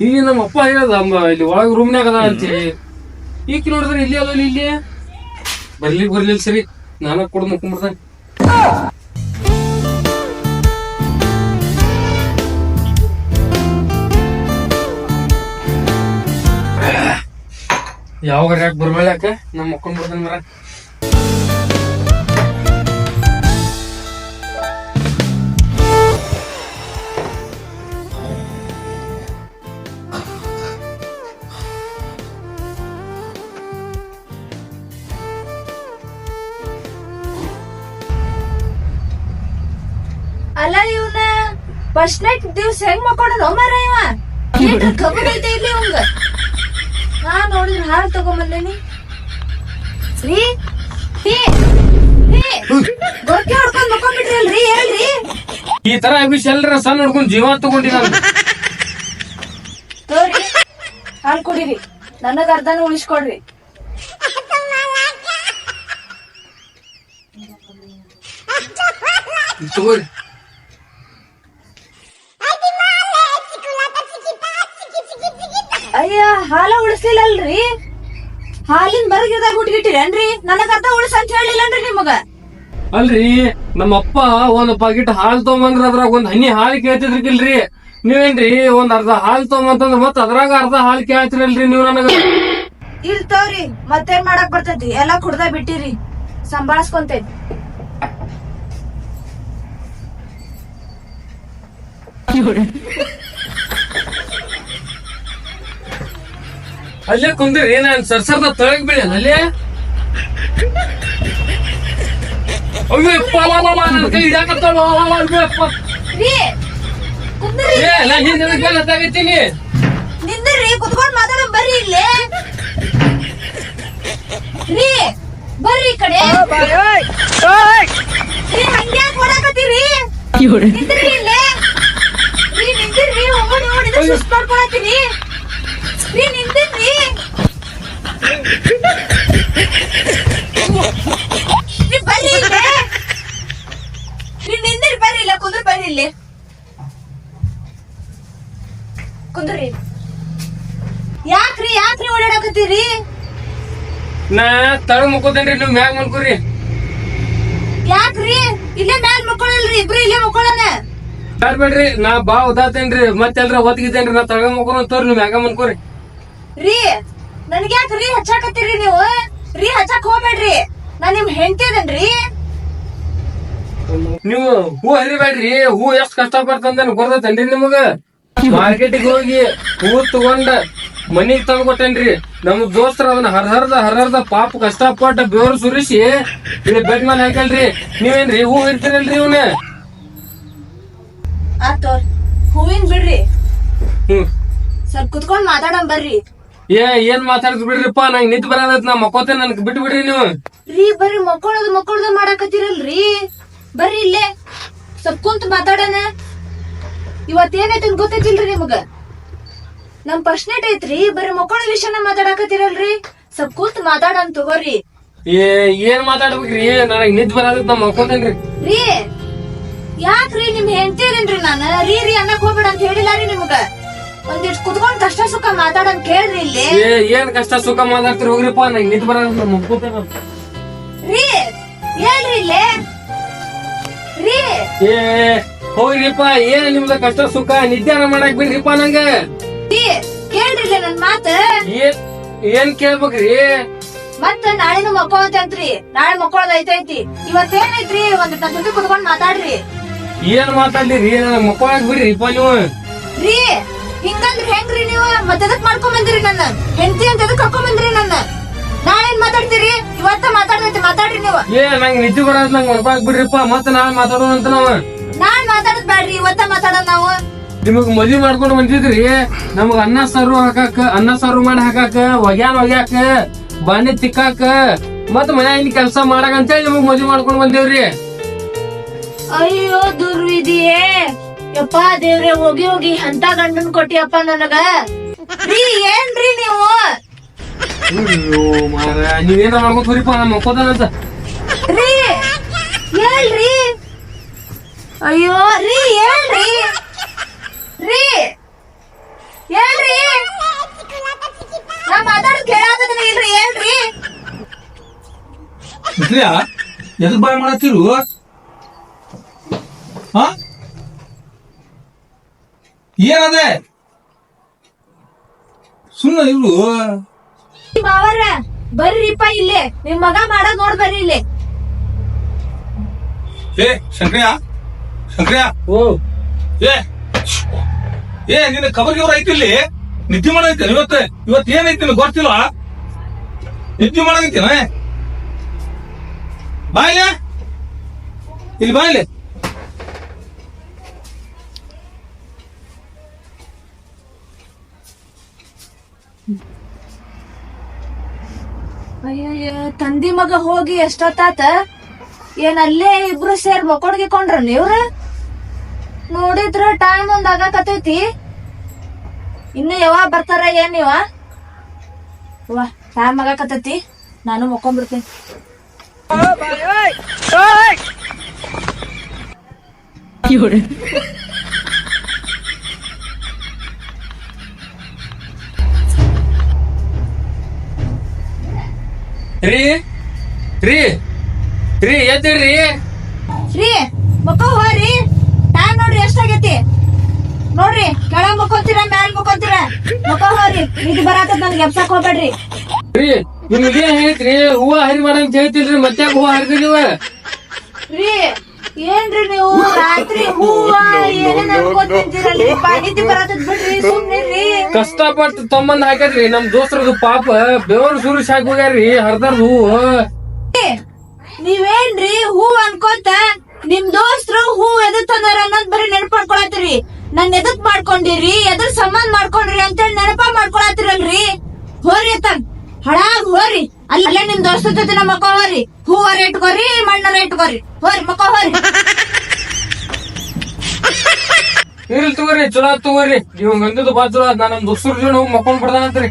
ಈಗ ನಮ್ಮ ಅಪ್ಪ ಹೇಳದ ಇಲ್ಲಿ ಒಳಗ ರೂಮ್ನಾಗ ಅದ ಅಂತೇಳಿ ಈಗ ನೋಡಿದ್ರೆ ಇಲ್ಲಿ ಅಲ್ಲ ಇಲ್ಲಿ? ಬರ್ಲಿ ಬರ್ಲಿಲ್ಲ ಸರಿ. ನಾನ ಕೊಡ್ ಮುಕ್ಕೊಂಡ್ಬಿಡ್ತಾನೆ ಯಾವಾಗ ಯಾಕೆ ಬರ್ಬೇಡ ಯಾಕ ನಾ ಮುಕ್ಕೊಂಡ್ಬಿಡ್ತಾನೆ ಮರ ಅಲ್ಲ ಇವನ ಫಸ್ಟ್ ನೈಟ್ ದಿವ್ಸ ಹೆಂಗ್ ಮಕ್ಕೊಂಡ ಮರ ಇವ? ಕಬ್ಬು ಐತೆ ಇಲ್ಲಿ ಅವಂಗ ನಾ ನೋಡಿದ್ರೆ ಹಾಲು ತಗೊಂಬಂದೇನಿ? ರೀ ರೀ ರೀ ಗೊರ್ಕೆ ಹೊಡ್ಕೊಂಡ್ ಮಕ್ಕೊಂಡ್ಬಿಟ್ರಿ ಅಲ್ರಿ ಹೇಳ್ರಿ? ಈ ತರ ಅಭಿಷ್ ಎಲ್ರ ಸಣ್ಣ ನೋಡ್ಕೊಂಡ್ ಜೀವ ತಗೊಂಡಿ ನಾನು ತೋರಿ ಹಾಲ್ ಕುಡೀರಿ. ನನಗ ಅರ್ಧನ ಉಳಿಸ್ಕೊಡ್ರಿ. ತಗೋರಿ. ಹಾಲ ಉಳಿಸ್ಲಿಲ್ಲ ಅಲ್ರಿ ಹಾಲಿನ ಬರಗಿದಾಗ ಹುಟ್ಗಿಟ್ಟಿರೇನ್ರಿ ನನಗ ಅರ್ಧ ಉಳಿಸ್ ಅಂತ ಹೇಳಿಲ್ಲನ್ರಿ ನಿಮಗ. ಅಲ್ರಿ ನಮ್ಮಪ್ಪ ಒಂದ್ ಪಾಕಿಟ್ ಹಾಲ್ ತಗೊಂಬಂದ್ರ ಅದ್ರಾಗ ಒಂದ್ ಹನಿ ಹಾಲ್ ಕೇಳ್ತಿದ್ರಿಕಿಲ್ರಿ? ನೀವೇನ್ರಿ ಒಂದ್ ಅರ್ಧ ಹಾಲ್ ತಗೊಂಬಂತಂದ್ರ ಮತ್ತ ಅದ್ರಾಗ ಅರ್ಧ ಹಾಲ್ ಕೇಳ್ತಿರಲ್ರಿ ನೀವು ನನಗ? ಇಲ್ ತೋರಿ ಮತ್ತೇನ್ ಮಾಡಕ್ ಬರ್ತೈತಿ? ಎಲ್ಲಾ ಕುಡ್ದ ಬಿಟ್ಟಿರಿ. ಸಂಭಾಳಿಸ್ಕೊಂತೈತಿ ಅಲ್ಲೇ ಕುಂದ್ರಿ ನಾನ್ ಸರ್ಸರ್ದ ತಳಗ್ ಬೀಳ ಅಲ್ಲೇ? ಅಯ್ಯೋ ಯಪ್ಪ, ವಾ, ವಾ, ವಾ, ನನ್ ಕೈ ಹಿಡ್ಯಾಕತ್ತಾಳ, ವಾ, ವಾ, ವಾ, ಅಯ್ಯೋ ಯಪ್ಪ. ರೀ ನಿಂದ್ರಿ ಕುತ್ಕೊಂಡ್ ಮಾತಾಡೋ ಬರ್ರಿ ಇಲ್ಲಿ. ರೀ ಬರ್ರಿ ಈ ಕಡೆ. ರೀ ನಿಂದ್ರಿ ಇಲ್ಲಿ. ಓಡಿ ಸುಸ್ತ್ ರೀ ನಿಂದಿರ್ರಿ ರೀ ಬರ್ರಿ ಇಲ್ಲಿ. ಕುಂದ್ರ ಬರ್ರಿ ಇಲ್ಲಿ. ಕುಂದ್ರಿ. ಯಾಕ್ರಿ ಯಾಕ್ರಿ ಓಡಾಡಕತ್ತೀರಿ? ನಾ ತಳ ಮುಕ್ಕೋತೇನ್ರಿ ನೀವ್ ಮ್ಯಾಗ ಮಲ್ಕೋರಿ. ಯಾಕ್ರಿ? ಇಲ್ಲೇ ಮ್ಯಾಲ್ ಮಕ್ಕೊಳ್ಳಲ್ರಿ ಇಬ್ರು ಇಲ್ಲೇ ಮಕ್ಕೊಳ್ಳೋಣ ಬ್ಯಾಡ್ ಬೇಡ್ರಿ ನಾ ಬಾ ಓದಾತೇನ್ರಿ ಮತ್ತೆಲ್ರ ಒತ್ತಿಗಿದ್ದೇನ್ರಿ ನಾ ತಳಗ ಮುಕ್ಕೋನ ತೋರಿ ನೀವ್ ಮ್ಯಾಗ ಮಲ್ಕೋರಿ. ರೀ ನನ್ಗೆ ಯಾಕೆ ರೀ ಹಚ್ಚಾಕತ್ತೀರಿ ನೀವು? ರೀ ಹಚ್ಚಾಕ್ ಹೋಗ್ಬೇಡ್ರಿ. ನಾ ನಿಮ್ ಹೆಂಡತಿ ಅದನ್ರಿ ನೀವು ಹೂ ಹರಿಬೇಡ್ರಿ ಹೂ ಎಷ್ಟ್ ಕಷ್ಟ ಪಡ್ತಂದ ಗೊತ್ತೇನ್ರಿ ನಿಮಗ ಮಾರ್ಕೆಟಿಗೆ ಹೋಗಿ ಹೂ ತಗೊಂಡ ಮನಿಗ್ ತಂದ್ ಕೊಟ್ಟೇನ್ರಿ ನಮ್ ದೋಸ್ತರ ಅದನ್ನ ಹರ್ಹರ್ದ ಹರ್ಹರ್ದ ಪಾಪ ಕಷ್ಟಪಟ್ಟ ಬೆವರು ಸುರಿಸಿ ಇಲ್ಲಿ ಬೆಡ್ ಮೇಲೆ ಹಾಕಲ್ರಿ ನೀವೇನ್ರಿ ಹೂ ಇರ್ತೀರಲ್ರಿ ಇವನ? ಆತೋರ್ ಹೂವಿನ ಬಿಡ್ರಿ. ಹ್ಮ್. ಸ್ವಲ್ಪ ಕುತ್ಕೊಂಡ್ ಮಾತಾಡೋಣ ಬರ್ರಿ ಏ ಏನ್ ಮಾತಾಡ್ದ್ ಬಿಡ್ರಿಪ್ಪ? ನಂಗ್ ನಿಂತ್ ಬರೋದೈತ್ ನಾ ಮಕ್ಕೋತೆ ನನ್ಗೆ ಬಿಟ್ ಬಿಡ್ರಿ ನೀವು. ರೀ ಬರ್ರಿ ಮಕ್ಕೊಳದ್ ಮಕ್ಕೊಳದ ಮಾಡಾಕತ್ತೀರಲ್ರಿ? ಬರ್ರಿ ಇಲ್ಲೇ. ಸ್ವಲ್ಪ ಕುಂತ್ ಮಾತಾಡೋಣ. ಇವತ್ತೇನೈತಿ ಗೊತ್ತೈತಿಲ್ರಿ ನಿಮಗ? ನಮ್ ಫಸ್ಟ್ ನೈಟ್ ಐತ್ರಿ ಬರ್ರಿ ಮಕ್ಕಳ ವಿಷಯನ ಮಾತಾಡಕತ್ತೀರಲ್ರಿ? ಸ್ವಲ್ಪ ಕುಂತ್ ಮಾತಾಡೋಣ ತಗೋರಿ. ಏ ಏನ್ ಮಾತಾಡ್ಬೇಕ್ರಿ? ನನಗ್ ನಿಂತ್ ಬರೋದೈತ್ ನಾ ಮಕ್ಕೋತೇನ್ರಿ ರೀ ಯಾಕ್ರಿ ನಿಮ್ ಹೆಂಡ್ತೀರೇನ್ರಿ ನಾನು? ರೀ ರೀ ಅನ್ನಕ್ ಹೋಗ್ಬೇಡ ಅಂತ ಹೇಳಿಲ್ಲ ರೀ ನಿಮ್ಗ. ಒಂದಿಟ್ ಕುತ್ಕೊಂಡ್ ಕಷ್ಟ ಸುಖ ಮಾತಾಡನ್ ಕೇಳ್ರಿ ಇಲ್ಲಿ. ಏ ಏನ್ ಕಷ್ಟ ಸುಖ ಮಾತಾಡ್ತೀರಿ ಹೋಗ್ರಿಪ್ಪ ನಂಗೆ ನಿಂತ್ ಬರ ನಾ ಮಕ್ಕೋತೇನೆ ರೀ ಹೇಳ್ರಿ ಇಲ್ಲೇ. ರೀ. ಏ ಹೋಗ್ರಿಪ್ಪ ಏನ್ ನಿಮ್ದ ಕಷ್ಟ ಸುಖ? ನಿದ್ಯಾನ ಮಾಡಕ್ ಬಿಡ್ರಿಪ್ಪ ನಂಗೆ. ರೀ ಕೇಳ್ರಿ ಇಲ್ಲೇ ನನ್ ಮಾತ. ಏನ್ ಏನ್ ಕೇಳ್ಬೇಕ್ರಿ? ಮತ್ತ ನಾಳೆನು ಅಂತ್ರಿ. ನಾಳೆ ಮಕ್ಕೊಳ್ಳೋದ್ ಐತೈತಿ. ಇವತ್ತೇನೈತ್ರಿ? ಒಂದ್ ನನ್ ಜೊತೆ ಕುತ್ಕೊಂಡ್ ಮಾತಾಡ್ರಿ. ಏನ್ ಮಾತಾಡ್ಲಿ ರೀ ಮಕ್ಕೊಳಕ್ ಬಿಡ್ರಿಪ್ಪ ನೀವು? ರೀ. ಹಿಂಗಂದ್ರ ಹೆಂಗ್ರಿ ನೀವು? ಮತ್ತದಕ್ ಮಾಡ್ಕೊಂಡ್ ಬಂದಿರಿ ನನ್ನ? ಹೆಂಡತಿ ಅಂತ ಎದಕ್ ಕರ್ಕೊಂಡ್ ಬಂದ್ರಿ ನನ್ನ? ನಾಳೆನ್ ಮಾತಾಡ್ತೀರಿ? ಇವತ್ತ ಮಾತಾಡ್ತೈತಿ ಮಾತಾಡ್ರಿ ನೀವು. ಏ ನಂಗೆ ನಿದ್ದೆ ಬರೋದ್ ನಂಗೆ ಒಣಪಾಕ್ ಬಿಡ್ರಿಪ್ಪ ಮತ್ತೆ ನಾಳೆ ಮಾತಾಡೋಣ ಅಂತ ನಾವು. ನಾನ್ ಮಾತಾಡದ್ ಬ್ಯಾಡ್ರಿ ಇವತ್ತ ಮಾತಾಡೋದ್ ನಾವು. ನಿಮಗ್ ಮದ್ವಿ ಮಾಡ್ಕೊಂಡು ಬಂದಿದ್ರಿ ನಮಗ್ ಅನ್ನ ಸಾರು ಹಾಕಾಕ ಅನ್ನ ಸಾರು ಮಾಡಿ ಹಾಕಾಕ ಒಗ್ಯಾನ್ ಒಗ್ಯಾಕ ಬಾನಿ ತಿಕ್ಕಾಕ ಮತ್ ಮನ್ಯಾಗಿನ ಕೆಲಸ ಮಾಡಕ್ ಅಂತೇಳಿ ನಿಮಗ್ ಮದ್ವಿ ಮಾಡ್ಕೊಂಡು ಬಂದೇವ್ರಿ. ಅಯ್ಯೋ ದುರ್ವಿಧಿಯೇ ಯಪ್ಪ ದೇವ್ರೆ ಹೋಗಿ ಹೋಗಿ ಅಂತ ಗಂಡನ್ ಕೊಟ್ಟಿಯಪ್ಪ ನನಗ. ರೀ ಏನ್ರಿ ನೀವು? ಅಯ್ಯೋ ಮಾರ ನೀವೇನ ಮಾಡ್ಕೊತ ಹೋರಿಪ್ಪ ನಾನು ಮಕ್ಕೋದಾನಂತ ರೀ ಹೇಳ್ರಿ. ಅಯ್ಯೋ ರೀ ಹೇಳ್ರಿ. ರೀ ಹೇಳ್ರಿ. ನಾ ಮಾತಾಡೋದ್ ಕೇಳಾತದ ಇಲ್ರಿ ಹೇಳ್ರಿ. ಎದಕ್ ಬಾಯ್ ಮಾಡತ್ತೀರು ಹಾ ಏನದೆ? ಸುಮ್ಮನೆ ಇರು. ಮಾವರ ಬರ್ರಿಪ್ಪ ಇಲ್ಲೇ. ನಿಮ್ ಮಗ ಮಾಡೋದ್ ನೋಡ್ ಬರ್ರಿ ಇಲ್ಲಿ. ಏ ಶಂಕ್ರಿಯ? ಶಂಕ್ರಿಯ? ಓ ಏ ಏ ನಿನ್ನ ಕಬರ್ಗೆ ಐತಿ ಇಲ್ಲಿ? ನಿದ್ದೆ ಮಾಡೈತೇನೆ ಇವತ್ತು? ಇವತ್ತು ಏನೈತಿ ಗೊತ್ತಿಲ್ಲ ನಿದ್ದೆ ಮಾಡೈತೇನೆ? ಬಾಯ್ಲೆ? ಇಲ್ಲಿ ಬಾಯ್ಲೆ. ಅಯ್ಯಯ್ಯ ತಂದಿ ಮಗ ಹೋಗಿ ಎಷ್ಟೊತ್ತಾತ? ಏನ್ ಅಲ್ಲೇ ಇಬ್ರು ಸೇರ್ ಮಕ್ಕೊಡ್ಗಿಕೊಂಡ್ರ ನೀವ್ರ ನೋಡಿದ್ರ ಟೈಮ್ ಒಂದ್ ಆಗಾಕತೈತಿ ಇನ್ನು ಯಾವಾಗ ಬರ್ತಾರ ಏನ್ ನೀವ ವಾ ಟೈಮ್ ಆಗಾಕತೈತಿ ನಾನು ಮಕ್ಕೊಂಡ್ಬಿಡ್ತೀನಿ. ರೀ ರೀ ರೀ ಎದ್ದಿರ್ರಿ. ರೀ ಮಕ್ಕ ಹೋರಿ ಟೈಮ್ ನೋಡ್ರಿ ಎಷ್ಟಾಗೈತಿ. ನೋಡ್ರಿ ಕೆಳಗ್ ಮಕ್ಕೊಂತೀರ ಮ್ಯಾಲ್ ಮಕ್ಕೊಂತೀರ. ಮಕ್ಕ ಹೋರಿ ಇದು ಬರಾತದ ನನ್ಗೆ ಎಬ್ಸಕ್ ಹೋಗ್ಬೇಡ್ರಿ. ರೀ ಏನ್ ಹೇಳ್ತ್ರಿ? ಹೂವ ಹರಿ ಮಾಡಂಗ್ ಹೇಳ್ತಿಲ್ರಿ ಮತ್ತೆ ಹೂವ ಹರಿದಿವ ರೀ ಏನ್ರಿ ನೀವು? ರಾತ್ರಿ ಹೂವ ಏನೇನ್ ಅನ್ಕೊಂಡ್ ತಿಂತೀರಲ್ರಿ? ಪಾನಿತಿ ಬರತದ್ ಕಷ್ಟಪಟ್ಟು ತಮ್ಮನ್ ಹಾಕ್ಯಾರ್ರಿ. ನಮ್ ದೋಸ್ತರದು ಪಾಪ ಬೆವರು ಸುರಿಸಿ ಹಾಕಿ ಹೋಗ್ಯಾರ್ರಿ ಹರ್ದರ್ ಏ, ನೀವೇನ್ರಿ ಹೂ ಅನ್ಕೊಂತ? ನಿಮ್ ದೋಸ್ತರು ಹೂ ಎದಕ್ ತಂದಾರ ಅನ್ನೋದ್ ಬರೀ ನೆನಪ್ ಮಾಡ್ಕೊಳತ್ತೀರಿ ನನ್ ಎದಕ್ ಮಾಡ್ಕೊಂಡಿರಿ? ಎದ್ರ ಸಂಬಂಧ ಮಾಡ್ಕೊಂಡ್ರಿ ಅಂತೇಳಿ ನೆನಪ ಮಾಡ್ಕೊಳತ್ತಿರಲ್ರಿ? ಹೋರಿ ತನ್ ಹಳಾಗ್ ಹೋರಿ. ಅಲ್ಲ ಅಲ್ಲೇ ನಿಮ್ ದೋಸ್ತ ಜೊತೆ ನಮ್ಮ ಮಕ್ಕ ಹೋರಿ. ಹೂವರ ಇಟ್ಕೋರಿ ಮಣ್ಣರ ಇಟ್ಕೋರಿ ಹೋರಿ ಮಕ್ಕ ಹೋರಿ ಇರ್ಲಿ ತಗೋರಿ ಚಲೋ ಆತ್ ತಗೋರಿ ಅಂದಿದ್ದು ಬಾ ಚಲೋ ಆತ್. ನಮ್ ದೋಸ್ತರ ಜೋಡಿ ಹೋಗಿ ಮಕ್ಕೊಂಡ್ ಬಿಡ್ದಾನಂತ್ರಿ